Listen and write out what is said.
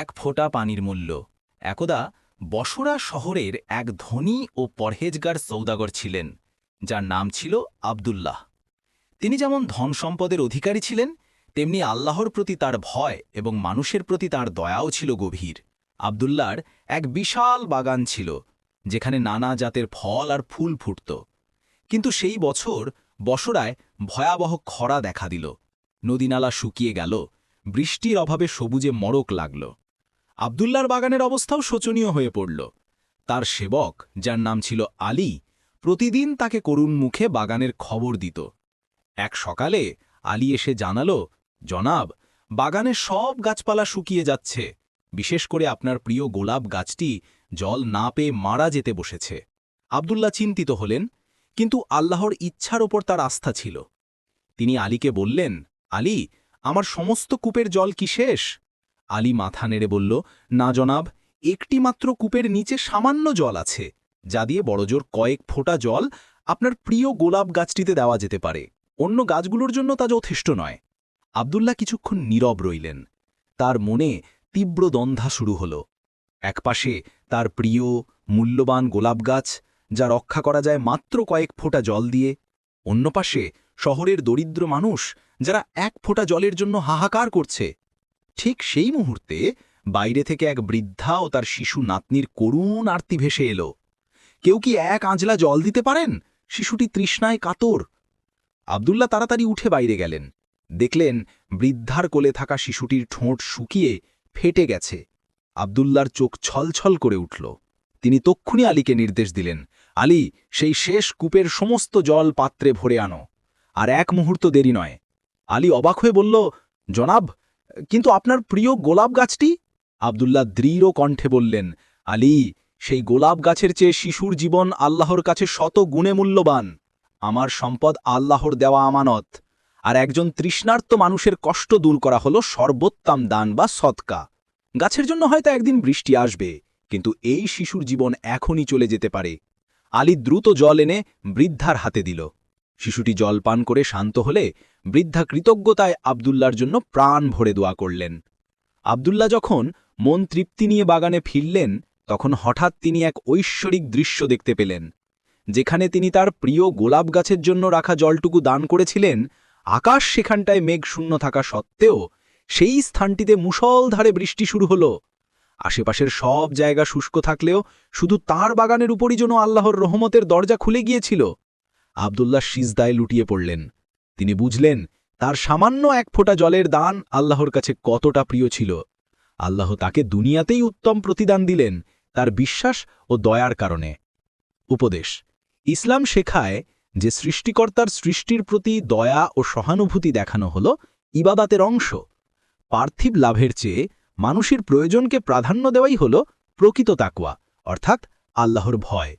এক ফোঁটা পানির মূল্য। একদা বসরা শহরের এক ধনী ও পরহেজগার সৌদাগর ছিলেন, যার নাম ছিল আবদুল্লাহ। তিনি যেমন ধন সম্পদের অধিকারী ছিলেন, তেমনি আল্লাহর প্রতি তার ভয় এবং মানুষের প্রতি তার দয়াও ছিল গভীর। আবদুল্লার এক বিশাল বাগান ছিল, যেখানে নানা জাতের ফল আর ফুল ফুটত। কিন্তু সেই বছর বসরায় ভয়াবহ খরা দেখা দিল। নদীনালা শুকিয়ে গেল, বৃষ্টির অভাবে সবুজে মরক লাগল। আবদুল্লার বাগানের অবস্থাও শোচনীয় হয়ে পড়ল। তার সেবক, যার নাম ছিল আলী, প্রতিদিন তাকে করুণ মুখে বাগানের খবর দিত। এক সকালে আলী এসে জানাল, জনাব, বাগানে সব গাছপালা শুকিয়ে যাচ্ছে। বিশেষ করে আপনার প্রিয় গোলাপ গাছটি জল না পেয়ে মারা যেতে বসেছে। আবদুল্লাহ চিন্তিত হলেন, কিন্তু আল্লাহর ইচ্ছার ওপর তার আস্থা ছিল। তিনি আলীকে বললেন, আলী, আমার সমস্ত কূপের জল কি শেষ? আলী মাথা নেড়ে বলল, না জনাব, একটি মাত্র কূপের নিচে সামান্য জল আছে। যা দিয়ে বড়জোর কয়েক ফোঁটা জল আপনার প্রিয় গোলাপ গাছটিতে দেওয়া যেতে পারে। অন্য গাছগুলোর জন্য তা যথেষ্ট নয় আবদুল্লাহ কিছুক্ষণ নীরব রইলেন। তার মনে তীব্র দ্বন্দ্বা শুরু হল। একপাশে তার প্রিয়, মূল্যবান গোলাপ গাছ, যা রক্ষা করা যায় মাত্র কয়েক ফোঁটা জল দিয়ে। অন্য পাশে শহরের দরিদ্র মানুষ, যারা এক ফোঁটা জলের জন্য হাহাকার করছে। ঠিক সেই মুহূর্তে বাইরে থেকে এক বৃদ্ধা ও তার শিশু নাতনির করুণ আরতি ভেসে এলো। কেউ কি এক আঁজলা জল দিতে পারেন? শিশুটি তৃষ্ণায় কাতর। আবদুল্লাহ তাড়াতাড়ি উঠে বাইরে গেলেন। দেখলেন বৃদ্ধার কোলে থাকা শিশুটির ঠোঁট শুকিয়ে ফেটে গেছে। আবদুল্লার চোখ ছলছল করে উঠল। তিনি তক্ষুনি আলীকে নির্দেশ দিলেন, আলী, সেই শেষ কূপের সমস্ত জল পাত্রে ভরে আনো। আর এক মুহূর্ত দেরি নয়। আলী অবাক হয়ে বলল, জনাব কিন্তু আপনার প্রিয় গোলাপ গাছটি? আবদুল্লাহ দৃঢ় কণ্ঠে বললেন, আলী, সেই গোলাপ গাছের চেয়ে শিশুর জীবন আল্লাহর কাছে শত গুণে মূল্যবান। আমার সম্পদ আল্লাহর দেওয়া আমানত। আর একজন তৃষ্ণার্ত মানুষের কষ্ট দূর করা হলো সর্বোত্তম দান বা সৎকা। গাছের জন্য হয়তো একদিন বৃষ্টি আসবে, কিন্তু এই শিশুর জীবন এখনই চলে যেতে পারে। আলী দ্রুত জল এনে বৃদ্ধার হাতে দিল। শিশুটি জল পান করে শান্ত হলে বৃদ্ধা কৃতজ্ঞতায় আবদুল্লার জন্য প্রাণ ভরে দোয়া করলেন। আবদুল্লা যখন মন তৃপ্তি নিয়ে বাগানে ফিরলেন, তখন হঠাৎ তিনি এক ঐশ্বরিক দৃশ্য দেখতে পেলেন। যেখানে তিনি তার প্রিয় গোলাপ গাছের জন্য রাখা জলটুকু দান করেছিলেন, আকাশ সেখানটায় মেঘ শূন্য থাকা সত্ত্বেও সেই স্থানটিতে মুষলধারে বৃষ্টি শুরু হল। আশেপাশের সব জায়গা শুষ্ক থাকলেও শুধু তার বাগানের উপরই যেন আল্লাহর রহমতের দরজা খুলে গিয়েছিল। আবদুল্লাহ সিজদায় লুটিয়ে পড়লেন। তিনি বুঝলেন, তার সামান্য এক ফোঁটা জলের দান আল্লাহর কাছে কতটা প্রিয় ছিল। আল্লাহ তাকে দুনিয়াতেই উত্তম প্রতিদান দিলেন, তার বিশ্বাস ও দয়ার কারণে। উপদেশ, ইসলাম শেখায় যে সৃষ্টিকর্তার সৃষ্টির প্রতি দয়া ও সহানুভূতি দেখানো হল ইবাদাতের অংশ। পার্থিব লাভের চেয়ে মানুষের প্রয়োজনকে প্রাধান্য দেওয়াই হল প্রকৃত তাকুয়া অর্থাৎ আল্লাহর ভয়।